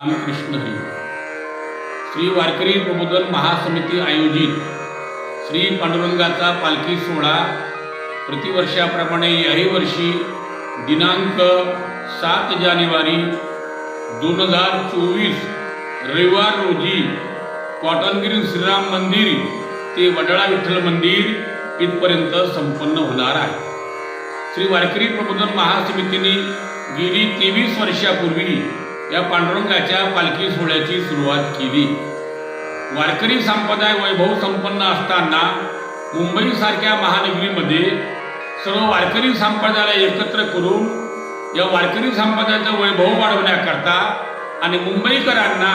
रामकृष्ण हरी श्री वारकरी प्रबोधन महासमिती आयोजित श्री पांडुरंगाचा पालखी सोहळा प्रतिवर्षाप्रमाणे याही वर्षी दिनांक सात जानेवारी दोन हजार चोवीस रविवार रोजी कॉटनगिरी श्रीराम मंदिर ते वडाळा विठ्ठल मंदिर इथपर्यंत संपन्न होणार आहे. श्री वारकरी प्रबोधन महासमितीने गेली तेवीस वर्षापूर्वी या पांडुरंगाच्या पालखी सोहळ्याची सुरुवात केली. वारकरी संप्रदाय वैभव संपन्न असताना मुंबईसारख्या महानगरीमध्ये सर्व वारकरी संप्रदायाला एकत्र करून या वारकरी संप्रदायाचं वैभव वाढवण्याकरता आणि मुंबईकरांना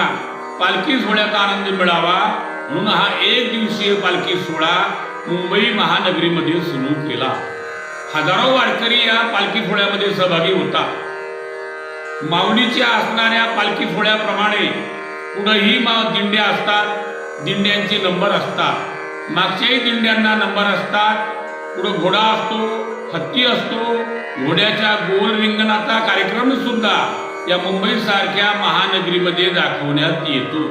पालखी सोहळ्याचा आनंद मिळावा म्हणून हा एक दिवसीय पालखी सोहळा मुंबई महानगरीमध्ये सुरू केला. हजारो वारकरी या पालखी सोहळ्यामध्ये सहभागी होता. माऊलीच्या असणाऱ्या पालखी सोहळ्याप्रमाणे पुढंही मा दिंड्या असतात दिंड्यांचे नंबर असतात. मागच्याही दिंड्यांना नंबर असतात. पुढं घोडा असतो हत्ती असतो घोड्याच्या गोल रिंगणाचा कार्यक्रम सुद्धा या मुंबईसारख्या महानगरीमध्ये दाखवण्यात येतो.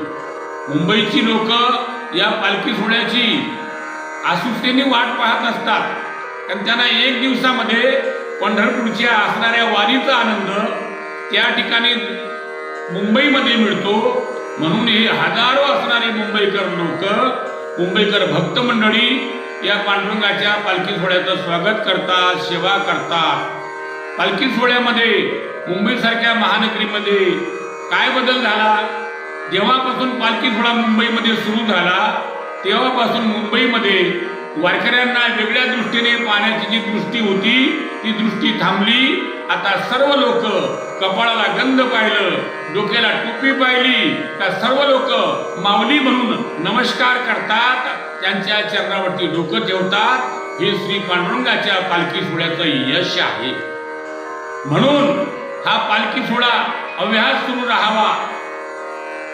मुंबईची लोक या पालखी सोहळ्याची आसुसतेने वाट पाहत असतात. कारण त्यांना एक दिवसामध्ये पंढरपूरच्या असणाऱ्या वारीचा आनंद त्या ठिकाणी मुंबईमध्ये मिळतो. म्हणून हे हजारो असणारे मुंबईकर लोक मुंबईकर भक्त मंडळी या पांडुरंगाच्या पालखी सोहळ्याचं स्वागत करतात सेवा करतात. पालखी सोहळ्यामध्ये मुंबईसारख्या महानगरीमध्ये काय बदल झाला? जेव्हापासून पालखी सोहळा मुंबईमध्ये सुरू झाला तेव्हापासून मुंबईमध्ये वारकऱ्यांना वेगळ्या दृष्टीने पाहण्याची जी दृष्टी होती ती दृष्टी थांबली. आता सर्व लोक कपाळाला गंध पाहिलं डोक्याला टोपी पाहिली. का सर्व लोक माऊली म्हणून नमस्कार करतात त्यांच्या चरणावरती डोकं ठेवतात. हे श्री पांडुरंगाच्या पालखी सोहळ्याचं यश आहे. म्हणून हा पालखी सोहळा अव्याहत सुरू राहावा.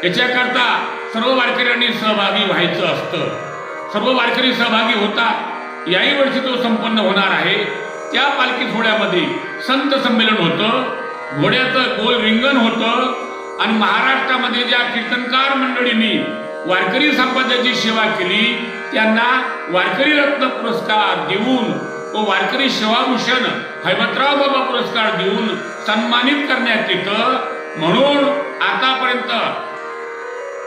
याच्याकरता सर्व वारकऱ्यांनी सहभागी व्हायचं असतं. सर्व वारकरी सहभागी होतात. याही वर्षी तो संपन्न होणार आहे. त्या पालखी सोहळ्यामध्ये संत संमेलन होतं. घोड्याचं गोल रिंगण होतं. आणि महाराष्ट्रामध्ये ज्या कीर्तनकार मंडळींनी वारकरी संपदाची सेवा केली त्यांना वारकरी रत्न पुरस्कार देऊन व वारकरी सेवाभूषण हैमतराव बाबा पुरस्कार देऊन सन्मानित करण्यात येतं. म्हणून आतापर्यंत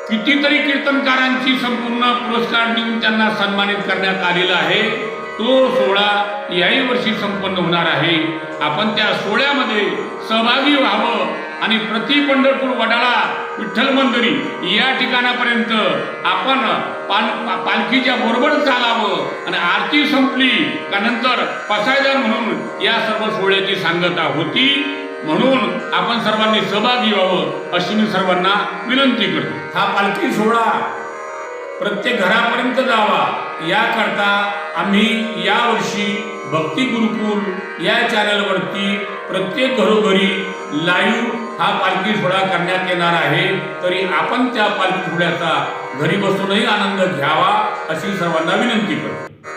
कितीतरी कीर्तनकारांची संपूर्ण पुरस्कार देऊन त्यांना सन्मानित करण्यात आलेला आहे. तो सोहळा याही वर्षी संपन्न होणार आहे. आपण त्या सोहळ्यामध्ये सहभागी व्हावं आणि प्रति पंढरपूर वडाळा विठ्ठल मंदिरी या ठिकाणापर्यंत आपण पाल पालखीच्या बरोबर चालावं आणि आरती संपली का नंतर पसायदार म्हणून या सर्व सोहळ्याची सांगता होती. म्हणून आपण सर्वांनी सहभागी व्हावं अशी मी सर्वांना विनंती करतो. हा पालखी सोहळा प्रत्येक घरापर्यंत जावा. याकरता आम्ही यावर्षी भक्ती गुरुकुल या चॅनलवरती प्रत्येक घरोघरी लाईव्ह हा पालखी सोहळा करण्यात येणार आहे. तरी आपण त्या पालखी सोहळ्याचा घरी बसूनही आनंद घ्यावा अशी सर्वांना विनंती करतो.